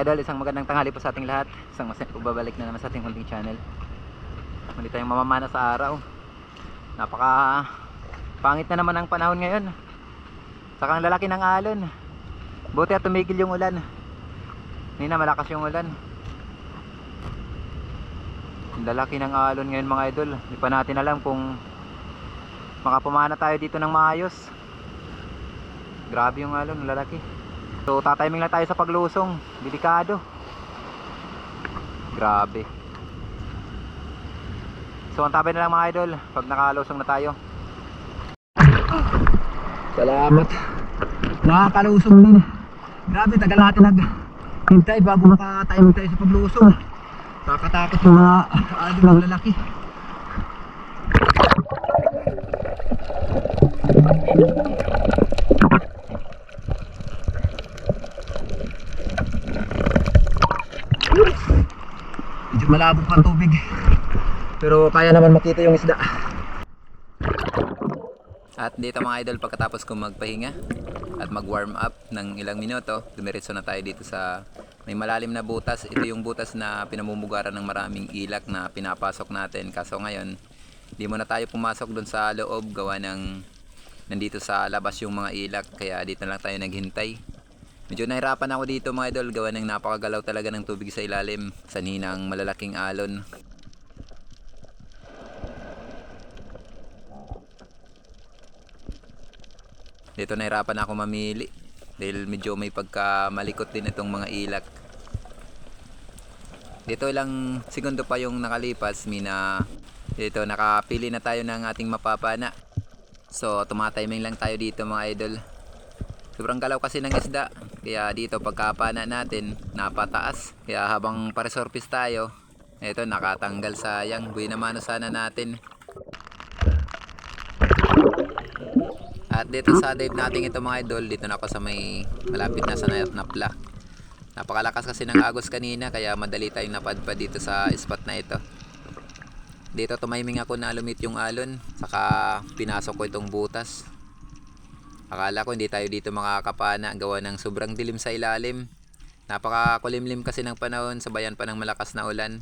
mga idol, isang magandang tanghali po sa ating lahat. Isang mas babalik na naman sa ating munting channel. Muli tayong mamamana sa araw. Napaka pangit na naman ang panahon ngayon. Saka ang lalaki ng alon. Buti at tumigil yung ulan. Hindi na malakas yung ulan. Ang lalaki ng alon ngayon mga idol. Hindi pa natin alam kung makapumana tayo dito ng maayos. Grabe yung alon, lalaki. So tatiming lang tayo sa paglusong. Delikado. Grabe. So antabay na lang mga idol pag nakalusong na tayo. Salamat. Nakakalusong din. Grabe, tagal natin naghintay bago makatiming tayo sa paglusong. Kakatakot yung mga idol ng lalaki. Medyo malabo pa ang tubig. Pero kaya naman makita yung isda. At dito mga idol pagkatapos kong magpahinga at mag-warm up ng ilang minuto, dumiretso na tayo dito sa may malalim na butas. Ito yung butas na pinamumugaran ng maraming ilak na pinapasok natin. Kaso ngayon, hindi mo na tayo pumasok dun sa loob gawa ng nandito sa labas yung mga ilak kaya dito na lang tayo naghintay. Medyo nahirapan ako dito mga idol gawa ng napakagalaw talaga ng tubig sa ilalim sa ninang malalaking alon. Dito nahirapan ako mamili dahil medyo may pagkamalikot din itong mga ilak. Dito ilang segundo pa yung nakalipas, mina dito nakapili na tayo ng ating mapapana. So tumatiming lang tayo dito mga idol. Sobrang galaw kasi ng isda. Kaya dito pagkapana natin, napataas. Kaya habang paresorpis tayo, ito nakatanggal sayang. Buwi naman sana natin. At dito sa dive natin ito mga idol, dito na ako sa may malapit na sa napla. Napakalakas kasi ng agos kanina kaya madali tayong napadpad dito sa spot na ito. Dito tumiming ako na lumit yung alon, saka pinasok ko itong butas. Akala ko hindi tayo dito makakapana gawa ng sobrang dilim sa ilalim. Napakakulimlim kasi ng panahon, sabayan pa ng malakas na ulan.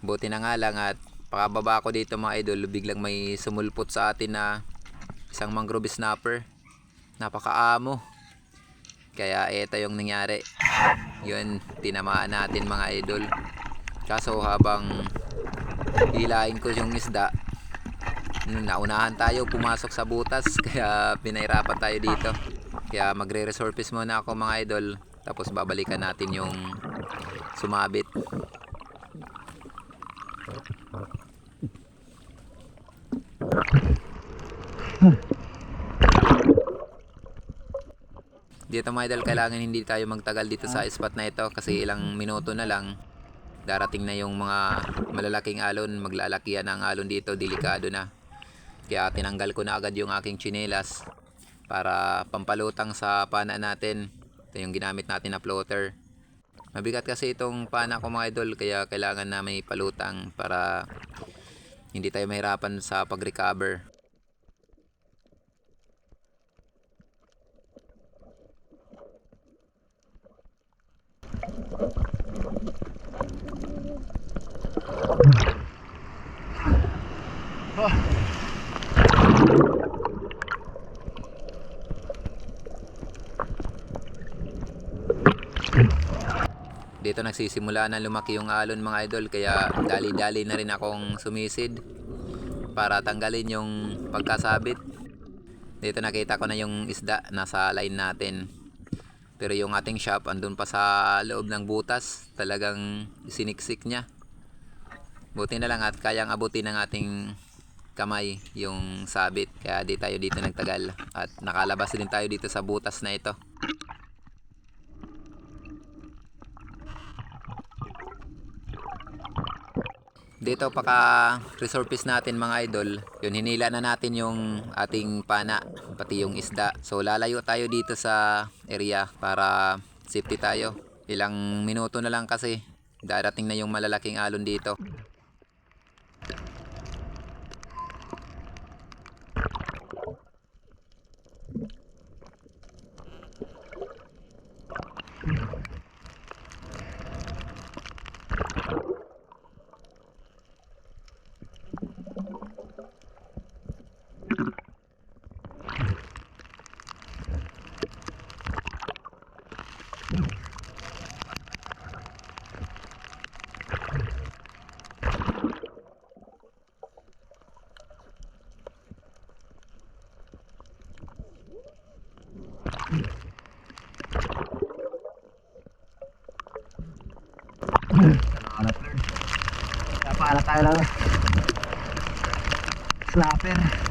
Buti na nga lang at pakababa ko dito mga idol, biglang may sumulpot sa atin na isang mangrove snapper. Napakaamo. Kaya ito yung nangyari. Yun, tinamaan natin mga idol. Kaso habang hilahin ko yung isda, naunahan tayo pumasok sa butas kaya pinahirapan tayo dito. Kaya magre-resurface muna ako mga idol. Tapos babalikan natin yung sumabit. Dito mga idol kailangan hindi tayo magtagal dito sa spot na ito kasi ilang minuto na lang. Darating na yung mga malalaking alon maglalakihan ang alon dito delikado na kaya tinanggal ko na agad yung aking chinelas para pampalutang sa pana natin. Ito yung ginamit natin na floater mabigat kasi itong pana ko mga idol kaya kailangan na may palutang para hindi tayo mahirapan sa pag-recover dito nagsisimula na lumaki yung alon mga idol kaya dali-dali na rin akong sumisid para tanggalin yung pagkasabit. Dito nakita ko na yung isda nasa line natin. Pero yung ating shop andun pa sa loob ng butas talagang siniksik niya. Buti na lang at kayang abutin ng ating kamay yung sabit kaya di tayo dito nagtagal at nakalabas din tayo dito sa butas na ito dito paka resurface natin mga idol. Yun hinila na natin yung ating pana pati yung isda. So lalayo tayo dito sa area para safety tayo. Ilang minuto na lang kasi darating na yung malalaking alon dito Nakahanap na. Napahanap tayo ng snapper.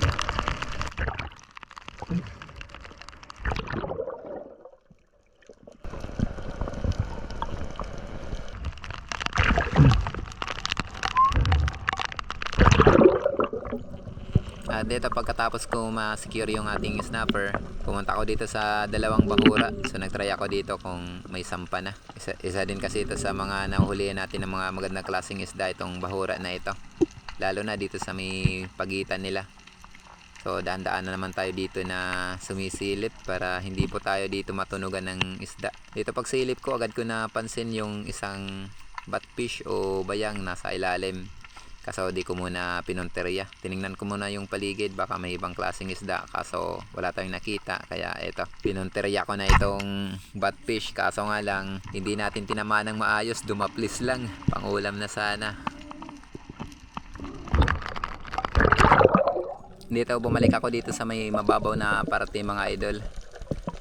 Dito pagkatapos ko ma-secure yung ating snapper, pumunta ako dito sa dalawang bahura. So nagtry ako dito kung may sampa na. Isa, isa din kasi ito sa mga nahuhulihan natin ng mga magandang klaseng isda itong bahura na ito. Lalo na dito sa may pagitan nila. So dahan-daan na naman tayo dito na sumisilip para hindi po tayo dito matunugan ng isda. Dito pag silip ko agad ko napansin yung isang batfish o bayang nasa ilalim. Kaso di ko muna pinonterya. Tiningnan ko muna yung paligid baka may ibang klaseng isda. Kaso wala tayong nakita. Kaya eto, pinonterya ko na itong batfish. Kaso nga lang, hindi natin tinamaan ng maayos. Dumaplis lang. Pangulam na sana. Dito bumalik ako dito sa may mababaw na parte mga idol.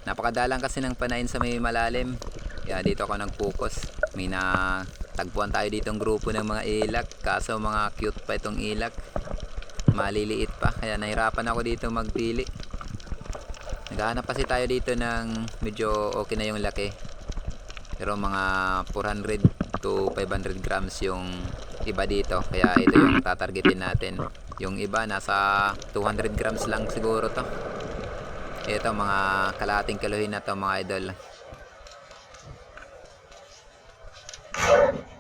Napakadalang kasi ng panain sa may malalim. Kaya dito ako nag-focus. May na tagpuan tayo dito ng grupo ng mga ilak. Kaso mga cute pa itong ilak. Maliliit pa. Kaya nahirapan ako dito magpili. Naghahanap kasi tayo dito ng medyo okay na yung laki. Pero mga 400 to 500 grams yung iba dito. Kaya ito yung tatargetin natin. Yung iba nasa 200 grams lang siguro to. Ito mga kalahating kilohin na to mga idol.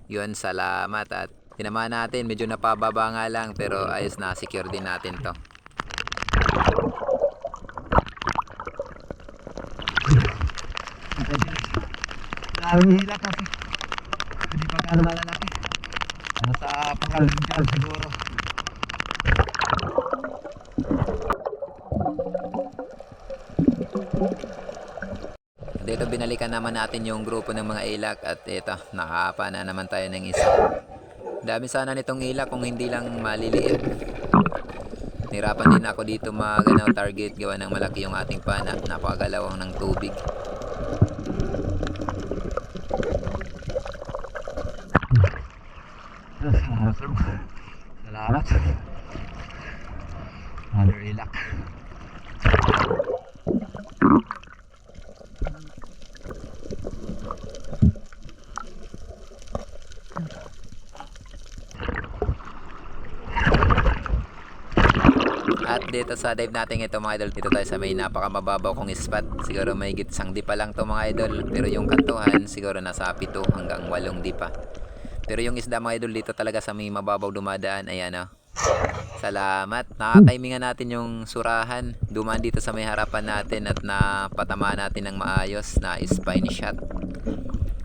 Yun, salamat at tinamaan natin. Medyo napababa nga lang pero ayos na secure din natin to. Daming hila kasi. Hindi pa gano'ng malalaki. Nasa pangalagyan siguro. Dito binalikan naman natin yung grupo ng mga ilak at ito, nakapa na naman tayo ng isa. Dami sana nitong ilak kung hindi lang maliliit. Nirapan din ako dito mag ano, target gawa ng malaki yung ating pana. Napakagalawang ng tubig. Salamat. Another ilak. At dito sa dive natin ito mga idol, dito tayo sa may napakamababaw kong spot. Siguro may gitsang di pa lang to mga idol. Pero yung kantuhan siguro nasa 7 hanggang 8 di pa. Pero yung isda mga idol dito talaga sa may mababaw dumadaan. Ayan o. Salamat. Nakatimingan natin yung surahan. Dumaan dito sa may harapan natin at napatama natin ng maayos na spine shot.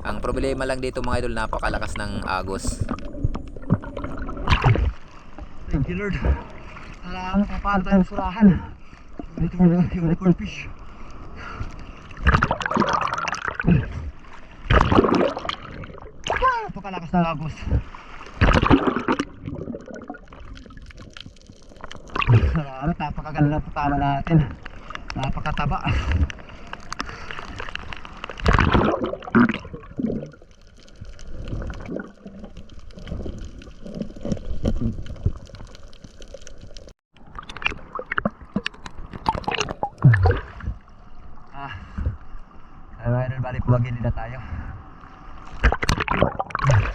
Ang problema lang dito mga idol, napakalakas ng agos. Thank you Lord. Salamat na paano tayong surahan. Ito yung unicorn fish. Ah, Napakalakas ng agos. Salamat, napakaganda ng patama natin. Napakataba. Ah, ay mga idol, bali pumagili na tayo.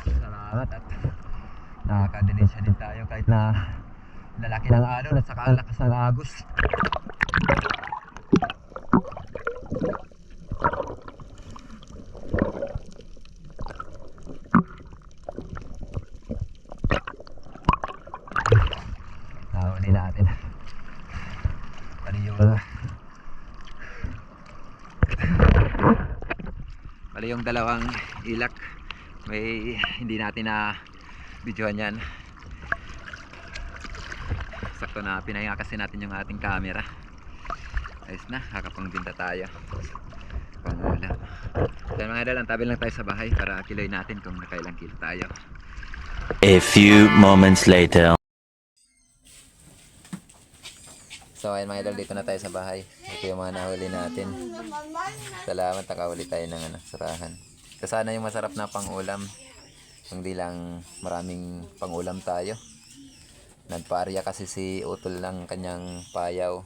Salamat at nakakadilisya din tayo kahit na lalaki ng alon at saka ang lakas ng agos. Nahuli natin. Pali yung Bali yung dalawang ilak may hindi natin na videohan yan sakto na pinahinga kasi natin yung ating camera ayos na kakapangbinta tayo pangula kaya mga idol ang tabi lang tayo sa bahay para kiloy natin kung nakailang kilo tayo A few moments later. So ayun mga idol, dito na tayo sa bahay. Ito yung mga nahuli natin. Salamat, nakahuli tayo ng ano, surahan. Ito sana yung masarap na pang ulam. Hindi lang maraming pangulam tayo. Nagpaarya kasi si Utol ng kanyang payaw.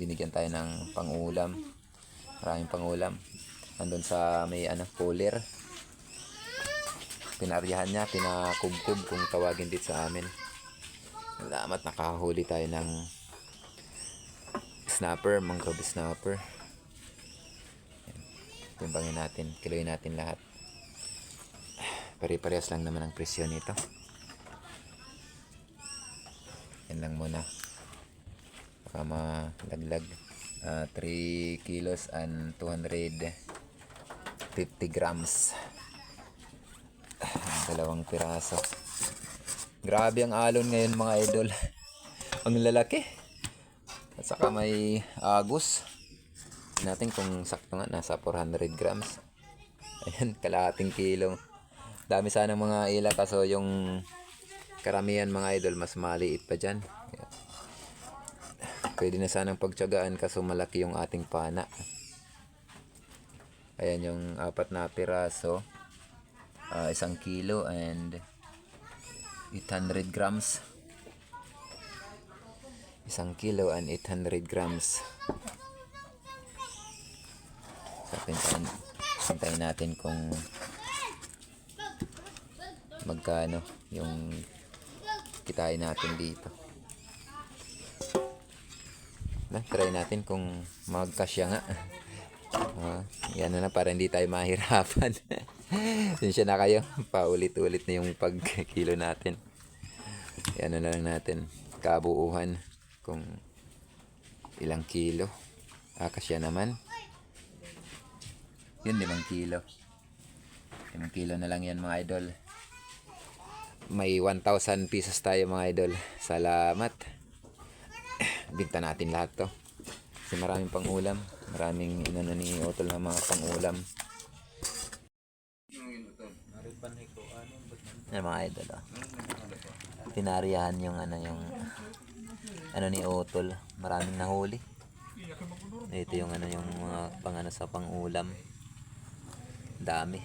Binigyan tayo ng pangulam. Maraming pangulam. Nandun sa may ano, cooler. Pinaryahan niya, pinakubkub kung tawagin dito sa amin. Salamat nakahuli tayo ng snapper, mangrove snapper. Timbangin natin, kiloin natin lahat. Pare-parehas lang naman ang presyo nito. Yan lang muna. Baka malaglag. Ah, 3 kilos and 250 grams. Dalawang piraso. Grabe ang alon ngayon mga idol. ang lalaki. At saka may agos. Natin kung sakto nga, nasa 400 grams. Ayan, kalahating kilo. Dami sana mga ila kaso yung karamihan mga idol mas maliit pa dyan. Pwede na sanang pagtyagaan kaso malaki yung ating pana. Ayan yung apat na piraso. Ah, isang kilo and 800 grams. Isang kilo and 800 grams. So, pintayin, pintayin natin kung magkano yung kitain natin dito. Na, try natin kung magkasya nga. Ah, yan na na para hindi tayo mahirapan. Sinsya na kayo. Paulit-ulit na yung pagkilo natin. Yan na lang natin. Kabuuhan kung ilang kilo. Ah, kasya naman. Yun, limang kilo. Limang kilo na lang yan mga idol. May 1,000 pesos tayo mga idol. Salamat. Binta natin lahat to. Kasi maraming pang ulam. Maraming inano ni Otol na mga pang ulam. Yan mga idol oh. Pinariyahan yung ano yung ano ni Otol. Maraming nahuli. Ito yung ano yung mga pang ano sa pang ulam. Dami.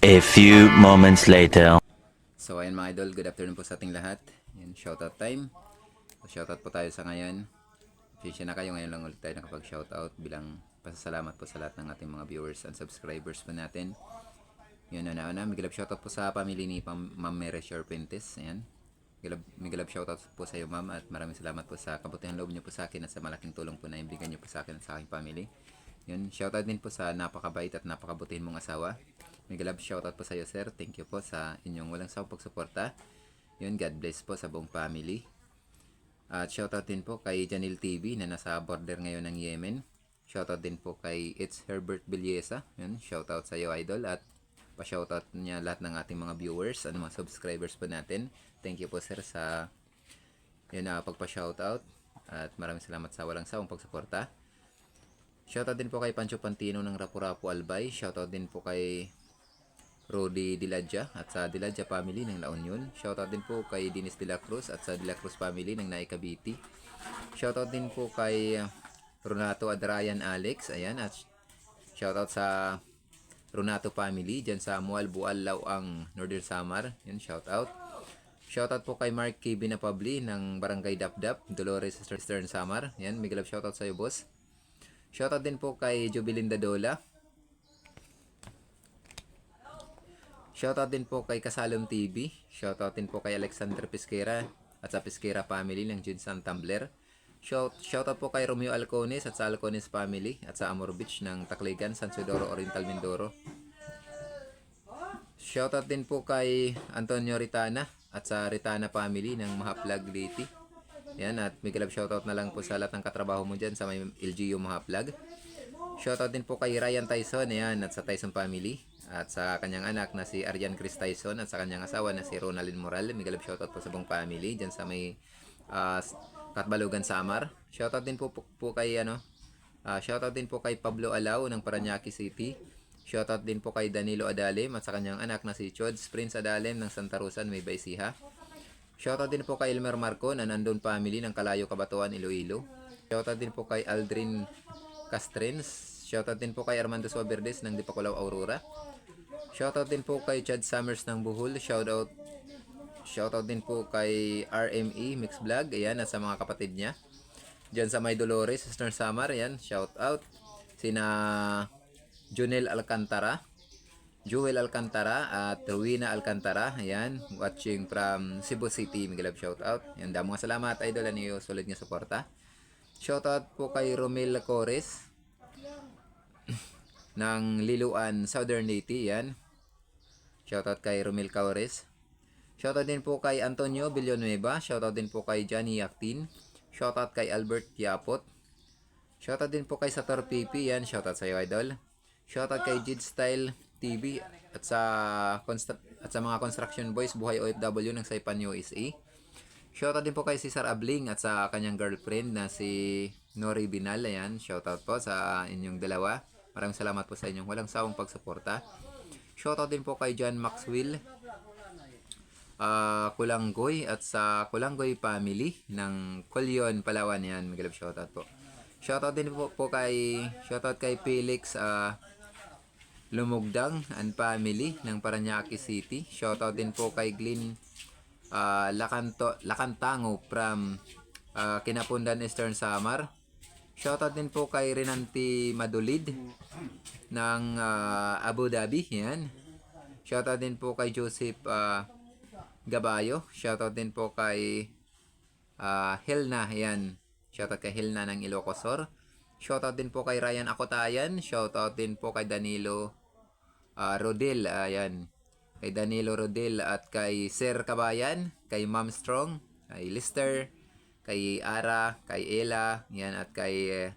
A few moments later. So ayan mga idol, good afternoon po sa ating lahat. Yan, shoutout time. So, shoutout po tayo sa ngayon. Pasensya na kayo ngayon lang ulit tayo nakapag-shoutout bilang pasasalamat po sa lahat ng ating mga viewers and subscribers po natin. Yun na na, Miguel shoutout po sa family ni Pam- Ma'am Mere Shore Pintes. Ayan. Miguel, Miguel shoutout po sa iyo ma'am at maraming salamat po sa kabutihan loob niyo po sa akin at sa malaking tulong po na ibigay niyo po sa akin at sa aking family. Yun, shoutout din po sa napakabait at napakabutihin mong asawa. Miguel Love, shoutout po sa iyo, sir. Thank you po sa inyong walang sawang pagsuporta. Yun, God bless po sa buong family. At shoutout din po kay Janil TV na nasa border ngayon ng Yemen. Shoutout din po kay It's Herbert Villesa. Yun, shoutout sa iyo, idol. At pa-shoutout niya lahat ng ating mga viewers at mga subscribers po natin. Thank you po, sir, sa yun na pagpa-shoutout. At maraming salamat sa walang sawang pagsuporta. Shoutout din po kay Pancho Pantino ng Rapu-Rapu Albay. Shoutout din po kay Rodi Diladja at sa Diladja family ng La Union. Shoutout din po kay Dinis De La Cruz at sa De La Cruz family ng Naika Cavite. Shoutout din po kay Ronato Adrayan Alex. Ayan at shoutout sa Ronato family dyan sa Mual Bual Lawang Northern Samar. Yan shoutout. Shoutout po kay Mark K. Binapabli ng Barangay Dapdap, Dolores Eastern Samar. Yan, Miguel shoutout sa iyo boss. Shoutout din po kay Jubilinda Dola. Shoutout din po kay Kasalom TV. Shoutout din po kay Alexander Pesquera at sa Pesquera family ng Jinsan Tumbler. Shout, shoutout po kay Romeo Alcones at sa Alcones family at sa Amor Beach ng Tacligan, San Isidoro Oriental Mindoro. Shoutout din po kay Antonio Ritana at sa Ritana family ng Mahaplag Liti. Yan at Miguel Love shoutout na lang po sa lahat ng katrabaho mo dyan sa may LGU Mahaplag. Shoutout din po kay Ryan Tyson yan at sa Tyson family at sa kanyang anak na si Arian Chris Tyson at sa kanyang asawa na si Ronaldin Moral. Miguel shoutout po sa buong family dyan sa may ah, Katbalugan Samar. Shoutout din po, po, po kay ano ah, shoutout din po kay Pablo Alao ng Paranaque City. Shoutout din po kay Danilo Adalem at sa kanyang anak na si Chods Prince Adalem ng Santa Rosa, May Baisiha. Shoutout din po kay Elmer Marco na nandun family ng Kalayo Kabatuan, Iloilo. Shoutout din po kay Aldrin Castrens. Shoutout din po kay Armando Suaberdes ng Dipakulaw, Aurora. Shoutout din po kay Chad Summers ng Buhol. Shoutout Shoutout din po kay RME Mix Vlog. Ayan, at sa mga kapatid niya. Diyan sa May Dolores, Sister Samar. Ayan, shoutout. Sina Junel Alcantara. Joel Alcantara at Rowena Alcantara. Ayan, watching from Cebu City. Miguel shoutout. Ayan, damo salamat. Idol, ano yung solid nga suporta. Shoutout po kay Romel Cores ng Liluan Southern Leyte. Yan. Shoutout kay Romel Cores. Shoutout din po kay Antonio Villanueva. Shoutout din po kay Johnny Yactin. Shoutout kay Albert Yapot. Shoutout din po kay Sator Pipi. Yan. Shoutout sa iyo, idol. Shoutout kay Jid Style TV at sa at sa mga construction boys buhay OFW ng Saipan USA. Shoutout din po kay Cesar Abling at sa kanyang girlfriend na si Nori Binal. Ayan, shoutout po sa inyong dalawa. Maraming salamat po sa inyong walang sawang pagsuporta. Shoutout din po kay John Maxwell, ah Kulanggoy at sa Kulanggoy family ng Colyon, Palawan. Yan, Miguel shoutout po. Shoutout din po, po kay shoutout kay Felix ah Lumugdang and family ng Paranaque City. Shoutout din po kay Glenn ah, Lacanto, Lacantango from ah, Kinapundan Eastern Samar. Shoutout din po kay Renanti Madulid ng ah, Abu Dhabi. Yan. Shoutout din po kay Joseph ah, Gabayo. Shoutout din po kay ah, Helna. Yan. Shoutout kay Helna ng Ilocosor. Shoutout din po kay Ryan Akotayan. Shoutout din po kay Danilo ah, Rodel. Ayan. Kay Danilo Rodel at kay Sir Kabayan. Kay Ma'am Strong. Kay Lister. Kay Ara. Kay Ella. Yan. At kay eh,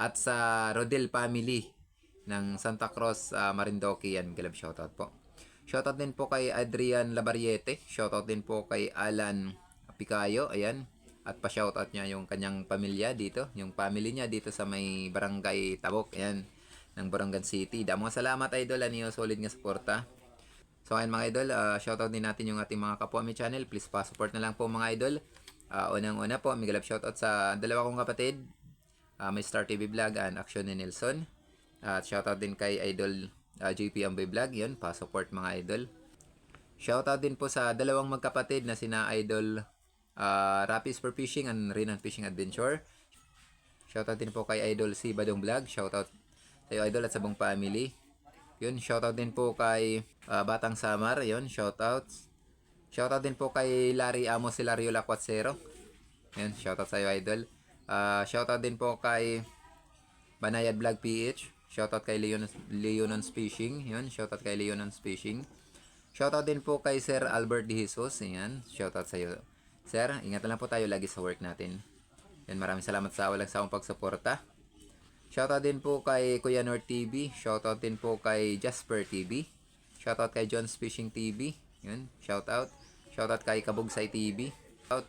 at sa Rodel family ng Santa Cruz, ah, Marindoque. Yan. Galab shoutout po. Shoutout din po kay Adrian Labariete. Shoutout din po kay Alan Picayo. Ayan. At pa-shoutout niya yung kanyang pamilya dito. Yung family niya dito sa may barangay Tabok. Ayan. Ng Borongan City. Damo salamat idol. Ano solid nga suporta. So ayun mga idol, ah, shoutout din natin yung ating mga kapwa may channel. Please pa-support na lang po mga idol. Ah, unang-una po, Miguel shoutout sa dalawa kong kapatid. Ah, may Star TV Vlog and Action ni Nelson. At shoutout din kay Idol ah, JP Amboy Vlog. Yun, pa-support mga idol. Shoutout din po sa dalawang magkapatid na sina Idol ah, Rapis for Fishing and Renan Fishing Adventure. Shoutout din po kay Idol si Badong Vlog. Shoutout sa iyo Idol at sa buong family. Yun, shoutout din po kay ah, Batang Samar. Yun, shoutout. Shoutout din po kay Larry Amos Hilario Lacuatsero. Yun, shoutout sa iyo Idol. Ah, shoutout din po kay Banayad Vlog PH. Shoutout kay Leon Leonons Fishing. Yun, shoutout kay Leonons Fishing. Shoutout din po kay Sir Albert De Jesus. Ayan, shoutout sa iyo. Sir, ingat lang po tayo lagi sa work natin. Yan, maraming salamat sa walang sawang pagsuporta. Shoutout din po kay Kuya Nor TV. Shoutout din po kay Jasper TV. Shoutout kay John's Fishing TV. Yun, shoutout. Shoutout kay Kabugsay TV. Shout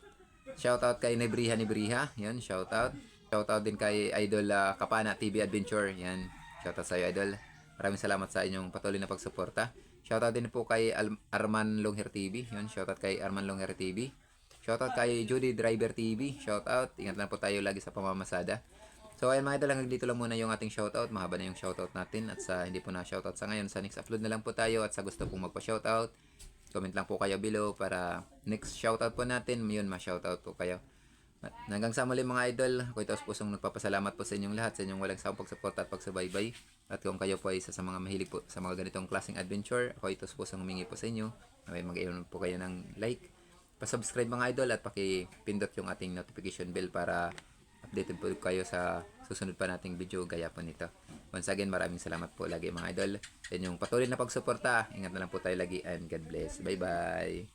Shoutout kay Nebriha Nebriha. Yan, shoutout. Shoutout din kay Idol ah, Kapana TV Adventure. Yan, shoutout sa iyo, Idol. Maraming salamat sa inyong patuloy na pagsuporta. Shoutout din po kay Al- Arman Longher TV. Yan, shoutout kay Arman Longher TV. Shoutout kay Judy Driver TV. Shoutout. Ingat lang po tayo lagi sa pamamasada. So ayun mga idol, hanggang dito lang muna yung ating shoutout. Mahaba na yung shoutout natin. At sa hindi po na shoutout sa ngayon, sa next upload na lang po tayo. At sa gusto pong magpa-shoutout, comment lang po kayo below para next shoutout po natin, yun, ma-shoutout po kayo. Hanggang sa muli mga idol, ako ito pusong nagpapasalamat po sa inyong lahat, sa inyong walang sawang pagsuporta at pagsubaybay. At kung kayo po ay isa sa mga mahilig po sa mga ganitong klaseng adventure, ako ito pusong humingi po sa inyo. May mag-iwan po kayo ng like, pa-subscribe mga idol at paki-pindot yung ating notification bell para updated po kayo sa susunod pa nating video gaya po nito. Once again, maraming salamat po lagi mga idol. Yan yung patuloy na pagsuporta. Ingat na lang po tayo lagi and God bless. Bye-bye!